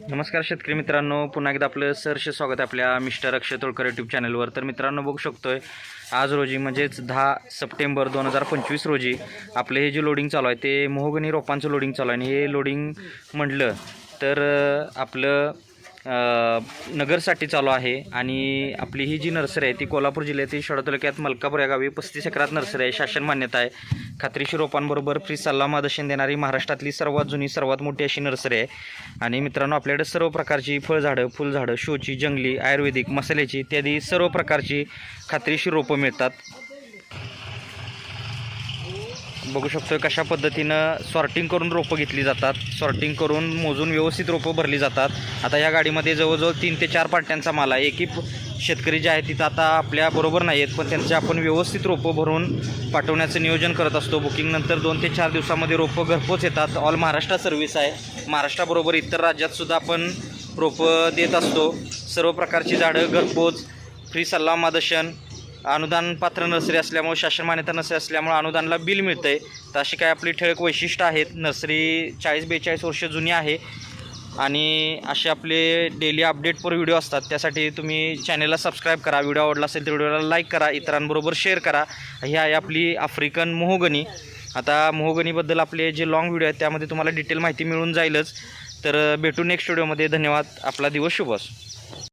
नमस्कार शेतकरी मित्रांनो. पुन्हा एकदा आपलं सहर्ष स्वागत आहे आपल्या मिस्टर अक्षय तोळकर यूट्यूब चॅनलवर तर मित्रांनो बघू शकतोय आज रोजी म्हणजेच दहा सप्टेंबर दोन हजार पंचवीस रोजी आपलं हे जे लोडिंग चालू आहे ते मोहगणी रोपांचं लोडिंग चालू आहे. आणि हे लोडिंग म्हटलं तर आपलं नगरसाठी चालू आहे आणि आपली ही जी नर्सरी आहे ती कोल्हापूर जिल्ह्यातील शहर तालुक्यात मलकापूर या गावी पस्तीस एकरात नर्सरी आहे. शासन मान्यता आहे. खात्रीशीर रोपांबरोबर फ्री सल्ला मार्गदर्शन देणारी महाराष्ट्रातली सर्वात जुनी सर्वात मोठी अशी नर्सरी आहे. आणि मित्रांनो आपल्याकडे सर्व प्रकारची फळझाडं फुलझाडं शोची जंगली आयुर्वेदिक मसाल्याची इत्यादी सर्व प्रकारची खात्रीशीर रोपं मिळतात. बघू शकतो कशा पद्धतीनं सॉर्टिंग करून रोपं घेतली जातात. सॉर्टिंग करून मोजून व्यवस्थित रोपं भरली जातात. आता या गाडीमध्ये जवळजवळ तीन ते चार पाट्यांचा माल आहे. एकही शेतकरी जे आहेत तिथं आता आपल्याबरोबर नाही आहेत पण त्यांचे आपण व्यवस्थित रोपं भरून पाठवण्याचं नियोजन करत असतो. बुकिंगनंतर दोन ते चार दिवसामध्ये रोपं घरपोच येतात. ऑल महाराष्ट्र सर्व्हिस आहे. महाराष्ट्राबरोबर इतर राज्यातसुद्धा आपण रोपं देत असतो. सर्व प्रकारची झाडं घरपोच फ्री सल्ला मार्गदर्शन अनुदान पात्र नर्सरी असल्यामुळे शासन मान्यता नर्सरी असल्यामुळे अनुदानला बिल मिळतं आहे तर अशी काय आपली ठळक वैशिष्ट्य आहेत. नर्सरी चाळीस बेचाळीस वर्ष जुनी आहे. आणि असे आपले डेली अपडेटवर व्हिडिओ असतात. त्यासाठी तुम्ही चॅनलला सबस्क्राईब करा. व्हिडिओ आवडला असेल तर व्हिडिओला लाईक करा. इतरांबरोबर शेअर करा. ही आहे आपली आफ्रिकन मोहोगनी. आता मोहगनीबद्दल आपले जे लॉंग व्हिडिओ आहेत त्यामध्ये तुम्हाला डिटेल माहिती मिळून जाईलच. तर भेटू नेक्स्ट व्हिडिओमध्ये धन्यवाद. आपला दिवस शुभ असो.